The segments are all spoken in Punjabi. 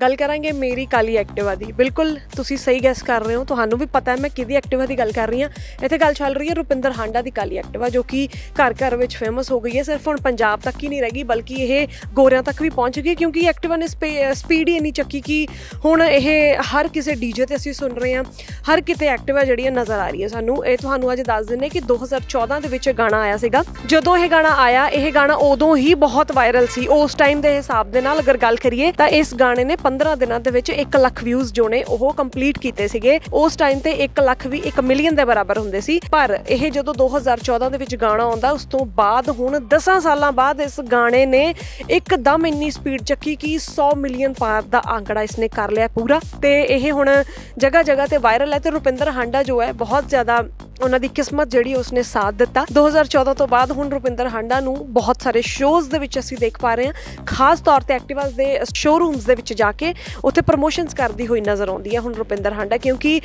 ਗੱਲ ਕਰਾਂਗੇ ਮੇਰੀ ਕਾਲੀ ਐਕਟਿਵਾ ਦੀ। ਬਿਲਕੁਲ ਤੁਸੀਂ ਸਹੀ ਗੈਸ ਕਰ ਰਹੇ ਹੋ। ਤੁਹਾਨੂੰ ਵੀ ਪਤਾ ਹੈ ਮੈਂ ਕਿਹਦੀ ਐਕਟਿਵਾ ਦੀ ਗੱਲ ਕਰ ਰਹੀ ਹਾਂ। ਇੱਥੇ ਗੱਲ ਚੱਲ ਰਹੀ ਹੈ ਰੁਪਿੰਦਰ ਹਾਂਡਾ ਦੀ ਕਾਲੀ ਐਕਟਿਵਾ ਜੋ ਕਿ ਘਰ ਘਰ ਵਿੱਚ ਫੇਮਸ ਹੋ ਗਈ ਹੈ। ਸਿਰਫ ਹੁਣ ਪੰਜਾਬ ਤੱਕ ਹੀ ਨਹੀਂ ਰਹਿ ਗਈ, ਬਲਕਿ ਇਹ ਗੋਰਿਆਂ ਤੱਕ ਵੀ ਪਹੁੰਚ ਗਈ, ਕਿਉਂਕਿ ਐਕਟਿਵਾ ਨੇ ਸਪੀਡ ਹੀ ਇੰਨੀ ਚੱਕੀ ਕਿ ਹੁਣ ਇਹ ਹਰ ਕਿਸੇ ਡੀਜੇ ਤੇ ਅਸੀਂ ਸੁਣ ਰਹੇ ਹਾਂ। ਹਰ ਕਿਤੇ ਐਕਟਿਵਾ ਜਿਹੜੀ ਹੈ ਨਜ਼ਰ ਆ ਰਹੀ ਹੈ ਸਾਨੂੰ। ਇਹ ਤੁਹਾਨੂੰ ਅੱਜ ਦੱਸ ਦਿੰਨੇ ਕਿ 2014 ਦੇ ਵਿੱਚ ਇਹ ਗਾਣਾ ਆਇਆ ਸੀਗਾ। ਜਦੋਂ ਇਹ ਗਾਣਾ ਆਇਆ, ਇਹ ਗਾਣਾ ਉਦੋਂ ਹੀ ਬਹੁਤ ਵਾਇਰਲ ਸੀ। ਉਸ ਟਾਈਮ ਦੇ ਹਿਸਾਬ ਦੇ ਨਾਲ ਅਗਰ ਗੱਲ ਕਰੀਏ ਤਾਂ ਇਸ ਗਾਣੇ ਨੇ 15 ਦਿਨਾਂ ਦੇ ਵਿੱਚ 1 ਲੱਖ ਵਿਊਜ਼ ਜੋ ਨੇ ਉਹ ਕੰਪਲੀਟ ਕੀਤੇ ਸੀਗੇ। ਉਸ ਟਾਈਮ ਤੇ 1 ਲੱਖ ਵੀ 1 ਮਿਲੀਅਨ ਦੇ ਬਰਾਬਰ ਹੁੰਦੇ ਸੀ। ਪਰ ਇਹ ਜਦੋਂ 2014 ਦੇ ਵਿੱਚ ਗਾਣਾ ਆਉਂਦਾ, ਉਸ ਤੋਂ ਬਾਅਦ ਹੁਣ 10 ਸਾਲਾਂ ਬਾਅਦ ਇਸ ਗਾਣੇ ਨੇ ਇੱਕਦਮ ਇੰਨੀ ਸਪੀਡ ਚੱਕੀ ਕਿ 100 ਮਿਲੀਅਨ ਪਾਰ ਦਾ ਆંકੜਾ ਇਸਨੇ ਕਰ ਲਿਆ ਪੂਰਾ। ਤੇ ਇਹ ਹੁਣ ਜਗ੍ਹਾ ਜਗ੍ਹਾ ਤੇ ਵਾਇਰਲ ਹੈ ਤੇ ਰੁਪਿੰਦਰ ਹਾਂਡਾ ਜੋ ਹੈ ਬਹੁਤ ਜ਼ਿਆਦਾ ਉਹਨਾਂ ਦੀ ਕਿਸਮਤ ਜਿਹੜੀ ਉਸਨੇ ਸਾਥ ਦਿੱਤਾ। 2014 ਤੋਂ ਬਾਅਦ ਹੁਣ ਰੁਪਿੰਦਰ ਹਾਂਡਾ ਨੂੰ ਬਹੁਤ ਸਾਰੇ ਸ਼ੋਜ਼ ਦੇ ਵਿੱਚ ਅਸੀਂ ਦੇਖ ਪਾ ਰਹੇ ਹਾਂ। ਖਾਸ ਤੌਰ ਤੇ ਐਕਟਿਵਾਸ ਦੇ ਸ਼ੋਰੂਮਸ ਦੇ ਵਿੱਚ ਜਾ ਕੇ ਉੱਥੇ ਪ੍ਰੋਮੋਸ਼ਨਸ ਕਰਦੀ ਹੋਈ ਨਜ਼ਰ ਆਉਂਦੀ ਹੈ ਹੁਣ ਰੁਪਿੰਦਰ ਹਾਂਡਾ, ਕਿਉਂਕਿ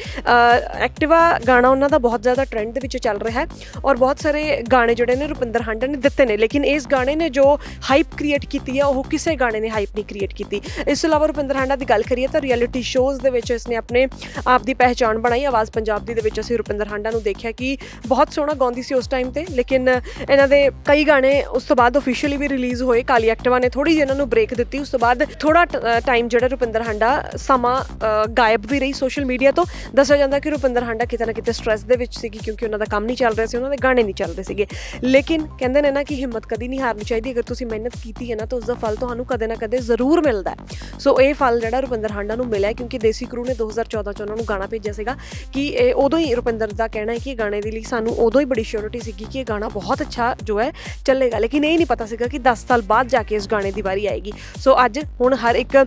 ਐਕਟਿਵਾ ਗਾਣਾ ਉਹਨਾਂ ਦਾ ਬਹੁਤ ਜ਼ਿਆਦਾ ਟ੍ਰੈਂਡ ਦੇ ਵਿੱਚ ਚੱਲ ਰਿਹਾ ਹੈ ਔਰ ਬਹੁਤ ਸਾਰੇ ਗਾਣੇ ਜਿਹੜੇ ਨੇ ਰੁਪਿੰਦਰ ਹਾਂਡਾ ਨੇ ਦਿੱਤੇ ਨੇ। ਲੇਕਿਨ ਇਸ ਗਾਣੇ ਨੇ ਜੋ ਹਾਈਪ ਕ੍ਰੀਏਟ ਕੀਤੀ ਹੈ ਉਹ ਕਿਸੇ ਗਾਣੇ ਨੇ ਹਾਈਪ ਨਹੀਂ ਕ੍ਰੀਏਟ ਕੀਤੀ। ਇਸ ਤੋਂ ਇਲਾਵਾ ਰੁਪਿੰਦਰ ਹਾਂਡਾ ਦੀ ਗੱਲ ਕਰੀਏ ਤਾਂ ਰਿਐਲਿਟੀ ਸ਼ੋਜ਼ ਦੇ ਵਿੱਚ ਇਸਨੇ ਆਪਣੇ ਆਪ ਦੀ ਪਹਿਚਾਣ ਬਣਾਈ। ਆਵਾਜ਼ ਪੰਜਾਬ ਦੀ ਦੇ ਵਿੱਚ ਅਸੀਂ ਰੁਪਿੰਦਰ ਹਾਂਡਾ ਨੂੰ ਦੇਖਿਆ ਕਿ ਬਹੁਤ ਸੋਹਣਾ ਗਾਉਂਦੀ ਸੀ ਉਸ ਟਾਈਮ ਤੇ, ਲੇਕਿਨ ਇਹਨਾਂ ਦੇ ਕਈ ਗਾਣੇ ਉਸ ਤੋਂ ਬਾਅਦ ਅਫੀਸ਼ੀਅਲੀ ਵੀ ਰਿਲੀਜ਼ ਹੋਏ। ਕਾਲੀ ਐਕਟਿਵਾ ਨੇ ਥੋੜੀ ਜਿਹੀ ਇਹਨਾਂ ਨੂੰ ਬ੍ਰੇਕ ਦਿੱਤੀ। ਉਸ ਤੋਂ ਬਾਅਦ ਥੋੜਾ ਟਾਈਮ ਜਿਹੜਾ ਰੁਪਿੰਦਰ ਹਾਂਡਾ ਸਮਾਂ ਗਾਇਬ ਵੀ ਰਹੀ ਸੋਸ਼ਲ ਮੀਡੀਆ ਤੋਂ। ਦੱਸਿਆ ਜਾਂਦਾ ਕਿ ਰੁਪਿੰਦਰ ਹਾਂਡਾ ਕਿਤੇ ਨਾ ਕਿਤੇ ਸਟ੍ਰੈਸ ਦੇ ਵਿੱਚ ਸੀਗੀ ਕਿਉਂਕਿ ਉਹਨਾਂ ਦਾ ਕੰਮ ਨਹੀਂ ਚੱਲ ਰਿਹਾ ਸੀ, ਉਹਨਾਂ ਦੇ ਗਾਣੇ ਨਹੀਂ ਚੱਲਦੇ ਸੀਗੇ। ਲੇਕਿਨ ਕਹਿੰਦੇ ਨੇ ਨਾ ਕਿ ਹਿੰਮਤ ਕਦੀ ਨਹੀਂ ਹਾਰਨੀ ਚਾਹੀਦੀ। ਅਗਰ ਤੁਸੀਂ ਮਿਹਨਤ ਕੀਤੀ ਹੈ ਨਾ, ਤਾਂ ਉਸ ਦਾ ਫਲ ਤੁਹਾਨੂੰ ਕਦੇ ਨਾ ਕਦੇ ਜ਼ਰੂਰ ਮਿਲਦਾ ਹੈ। ਸੋ ਇਹ ਫਲ ਜਿਹੜਾ ਰੁਪਿੰਦਰ ਹਾਂਡਾ ਨੂੰ ਮਿਲਿਆ ਕਿਉਂਕਿ ਦੇਸੀ ਕਰੂ ਨੇ 2014 ਚ ਉਹਨਾਂ ਨੂੰ ਗਾਣਾ ਭੇਜਿਆ ਸੀਗਾ ਕਿ ਇਹ ਉਦੋਂ ਹੀ ਰੁਪਿੰਦਰ ਦਾ ਕਹਿਣਾ ਹੈ ਕਿ ਗਾਣੇ ਦੇ ਲਈ ਸਾਨੂੰ ਉਦੋਂ ਹੀ ਬੜੀ ਸ਼ੋਰਿਟੀ ਸੀਗੀ ਕਿ ਇਹ ਗਾਣਾ ਬਹੁਤ ਅੱਛਾ ਜੋ ਹੈ ਚੱਲੇਗਾ। ਲੇਕਿਨ ਇਹ ਨਹੀਂ ਪਤਾ ਸੀਗਾ ਕਿ 10 ਸਾਲ ਬਾਅਦ ਜਾ ਕੇ ਇਸ ਗਾਣੇ ਦੀ ਵਾਰੀ ਆਏਗੀ। ਸੋ ਅੱਜ ਹੁਣ ਹਰ ਇੱਕ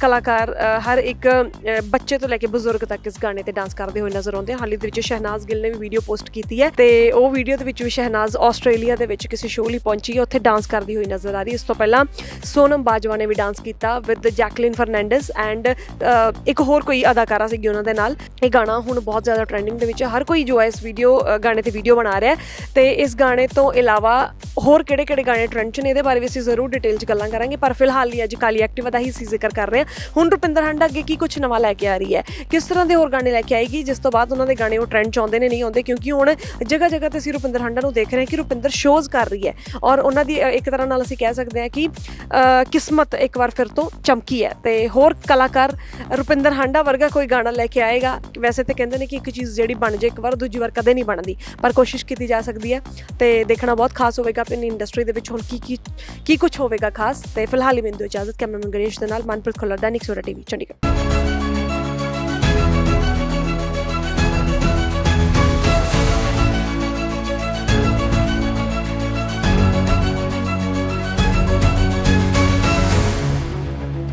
ਕਲਾਕਾਰ ਹਰ ਇੱਕ ਬੱਚੇ ਤੋਂ ਲੈ ਕੇ ਬਜ਼ੁਰਗ ਤੱਕ ਇਸ ਗਾਣੇ ਤੇ ਡਾਂਸ ਕਰਦੇ ਹੋਏ ਨਜ਼ਰ ਆਉਂਦੇ ਹਨ ਹਾਲੀ ਦੇ ਵਿੱਚ ਸ਼ਹਿਨਾਜ਼ ਗਿੱਲ ਨੇ ਵੀ ਵੀਡੀਓ ਪੋਸਟ ਕੀਤੀ ਹੈ ਤੇ ਉਹ ਵੀਡੀਓ ਦੇ ਵਿੱਚ ਵੀ ਸ਼ਹਿਨਾਜ਼ ਆਸਟ੍ਰੇਲੀਆ ਦੇ ਵਿੱਚ ਕਿਸੇ ਸ਼ੋਅ ਲਈ ਪਹੁੰਚੀ ਹੈ। ਉੱਥੇ ਡਾਂਸ ਕਰਦੀ ਹੋਈ ਨਜ਼ਰ ਆ ਰਹੀ ਇਸ ਤੋਂ ਪਹਿਲਾਂ ਸੋਨਮ ਬਾਜਵਾ ਨੇ ਵੀ ਡਾਂਸ ਕੀਤਾ ਵਿਦ ਜੈਕਲਿਨ ਫਰਨੈਂਡਸ ਐਂਡ ਇੱਕ ਹੋਰ ਕੋਈ ਅਦਾਕਾਰਾ ਸੀਗੀ ਉਹਨਾਂ ਦੇ ਨਾਲ। ਇਹ ਗਾਣਾ ਹੁਣ ਬਹੁਤ ਜ਼ਿਆਦਾ ਟ੍ਰੈਂਡਿੰਗ ਦੇ ਵਿੱਚ ਹਰ ਕੋਈ ਜੋ ਹੈ ਇਸ ਵੀਡੀਓ ਗਾਣੇ ਤੇ ਵੀਡੀਓ ਬਣਾ ਰਿਹਾ ਹੈ। ਤੇ ਇਸ ਗਾਣੇ ਤੋਂ ਇਲਾਵਾ ਹੋਰ ਕਿਹੜੇ ਕਿਹੜੇ ਗਾਣੇ ਟ੍ਰੈਂਡ 'ਚ ਨੇ? ਇਹਦੇ ਬਾਰੇ ਵੀ ਅਸੀਂ ਜ਼ਰੂਰ ਡਿਟੇਲ 'ਚ ਗੱਲਾਂ ਕਰਾਂਗੇ। ਪਰ ਫਿਲਹਾਲ ਲਈ ਅੱਜ ਕਾਲੀ ਐਕਟਿਵਾ ਦਾ ਹੀ ਅਸੀਂ ਜ਼ਿਕਰ ਕਰ ਰਹੇ ਹਾਂ। ਹੁਣ ਰੁਪਿੰਦਰ ਹੰਡਾ ਅੱਗੇ ਕੀ ਕੁਝ ਨਵਾਂ ਲੈ ਕੇ ਆ ਰਹੀ ਹੈ? ਕਿਸ ਤਰ੍ਹਾਂ ਦੇ ਹੋਰ ਗਾਣੇ ਲੈ ਕੇ ਆਏਗੀ? ਜਿਸ ਤੋਂ ਬਾਅਦ ਉਹਨਾਂ ਦੇ ਗਾਣੇ ਉਹ ਟ੍ਰੈਂਡ 'ਚ ਆਉਂਦੇ ਨੇ, ਨਹੀਂ ਆਉਂਦੇ? ਕਿਉਂਕਿ ਹੁਣ ਜਗ੍ਹਾ ਜਗ੍ਹਾ ਤੇ ਅਸੀਂ ਰੁਪਿੰਦਰ ਹੰਡਾ ਨੂੰ ਦੇਖ ਰਹੇ ਹਾਂ ਕਿ ਰੁਪਿੰਦਰ ਸ਼ੋਜ਼ ਕਰ ਰਹੀ ਹੈ। ਔਰ ਉਹਨਾਂ ਦੀ ਇੱਕ ਤਰ੍ਹਾਂ ਨਾਲ ਅਸੀਂ ਕਹਿ ਸਕਦੇ ਹਾਂ ਕਿ ਕਿਸਮਤ ਇੱਕ ਵਾਰ ਫਿਰ ਤੋਂ ਚਮਕੀ ਹੈ। ਤੇ ਹੋਰ ਕਲਾਕਾਰ ਰੁਪਿੰਦਰ ਹਾਂਡਾ ਵਰਗਾ ਕੋਈ ਗਾਣਾ ਲੈ ਕੇ ਆਏਗਾ? ਵੈਸੇ ਤੇ ਕਹਿੰਦੇ ਨੇ ਕਿ ਇੱਕ ਚੀਜ਼ ਜਿਹੜੀ ਬਣ ਜੇ ਇੱਕ ਵਾਰ ਦੂਜੀ ਵਾਰ ਕਦੇ ਨਹੀਂ ਬਣਦੀ, ਪਰ ਕੋਸ਼ਿਸ਼ ਕੀਤੀ ਜਾ ਸਕਦੀ ਹੈ ਤੇ ਦੇਖਣਾ ਬਹੁਤ ਖਾਸ ਹੋਵੇਗਾ ਆਪਣੀ ਇੰਡਸਟਰੀ ਦੇ ਵਿੱਚ ਹੁਣ ਕੀ ਕੀ ਕੀ ਕੁਝ ਹੋਵੇਗਾ ਖਾਸ ਤੇ ਫਿਲਹਾਲ ਹੀ ਮੈਨੂੰ ਇਜਾਜ਼ਤ, ਕੈਮਰਾਮੈਨ ਗਣੇਸ਼ ਦੇ ਨਾਲ, ਮਨਪ੍ਰੀਤ ਖੁੱਲਰ ਦਾ ਨਿਕਸੋਰਾ ਟੀਵੀ ਚੰਡੀਗੜ੍ਹ।